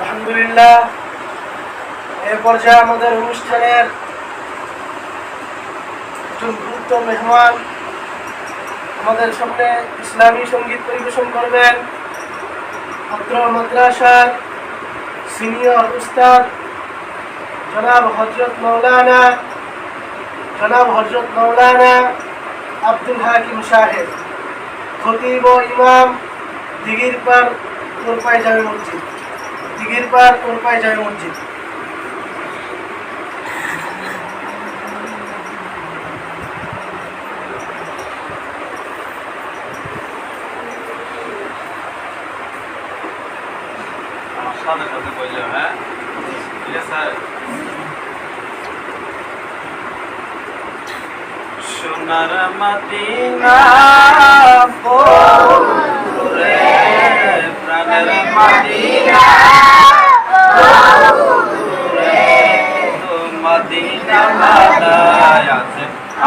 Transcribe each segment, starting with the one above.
আলহামদুলিল্লাহ। এ পর্যায়ে আমাদের অনুষ্ঠানের একজন গুরুত্ব মেহমান আমাদের সামনে ইসলামী সংগীত পরিবেশন করবেন ছাত্র মাদ্রাসার সিনিয়র উস্তাদ জনাব হজরত মৌলানা জনাব হজরত মৌলানা আব্দুল হাকিম সাহেব, খতিব ইমাম দিঘির পার কোরপাই জামে মসজিদ। পার কোরপাই জামে মসজিদ। সাথে সাথে বললাম হ্যাঁ ঠিক আছে সোনার মদিনা রে প্রাণের মদিনা তো মদিনা মালায় আছে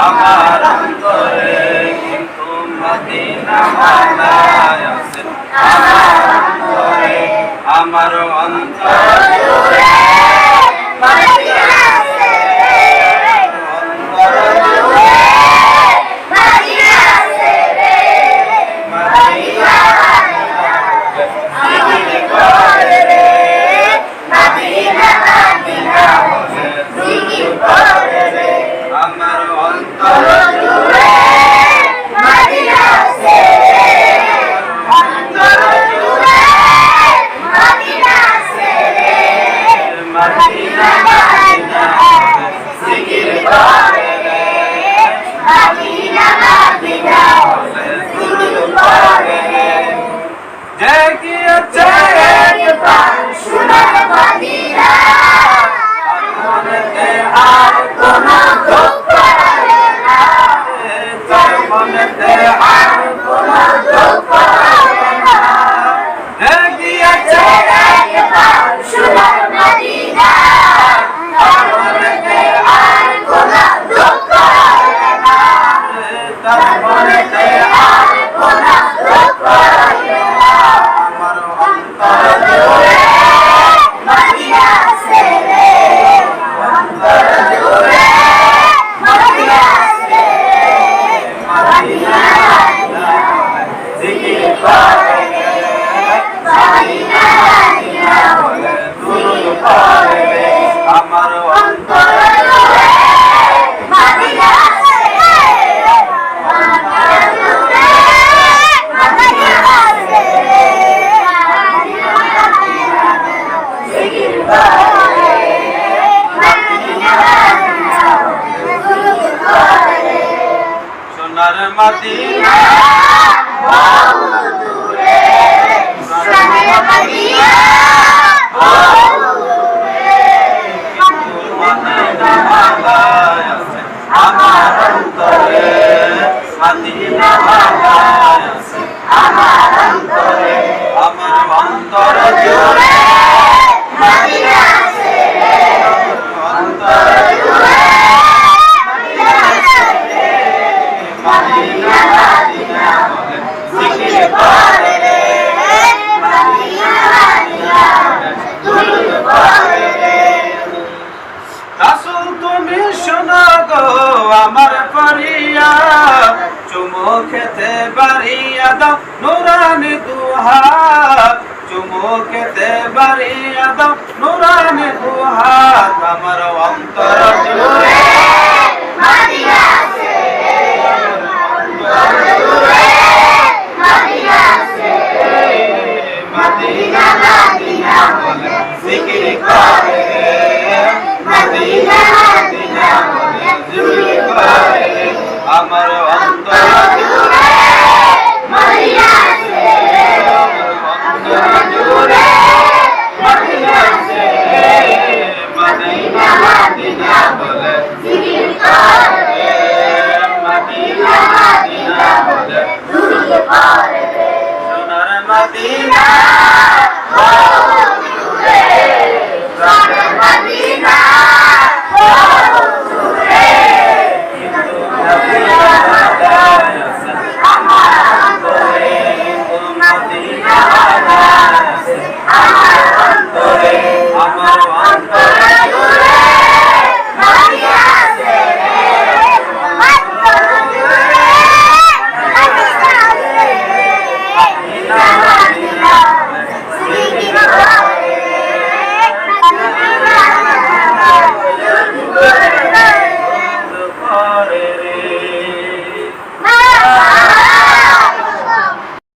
আমার অন্তরে কিন্তু মদিনা মালায় আছে আমার অন্তরে আমার অন্তরে সোনার মদিনা আমার অন্তরে। মদিনা মালায় আছে আমার অন্তরে আমার অন্তর জুড়ে অন্তর জুড়ে মদিনা মদিনা বলে জিকির করে রে রাসূল তুমি শোনো গো আমার ফরিয়া চুমো খেতে বাড়িয়া দাও নুরানি দুহাত। চুমুকেতে বাড়িয়া দাও নুরানি দুহাত। আমার অন্তর জুড়ে Woo!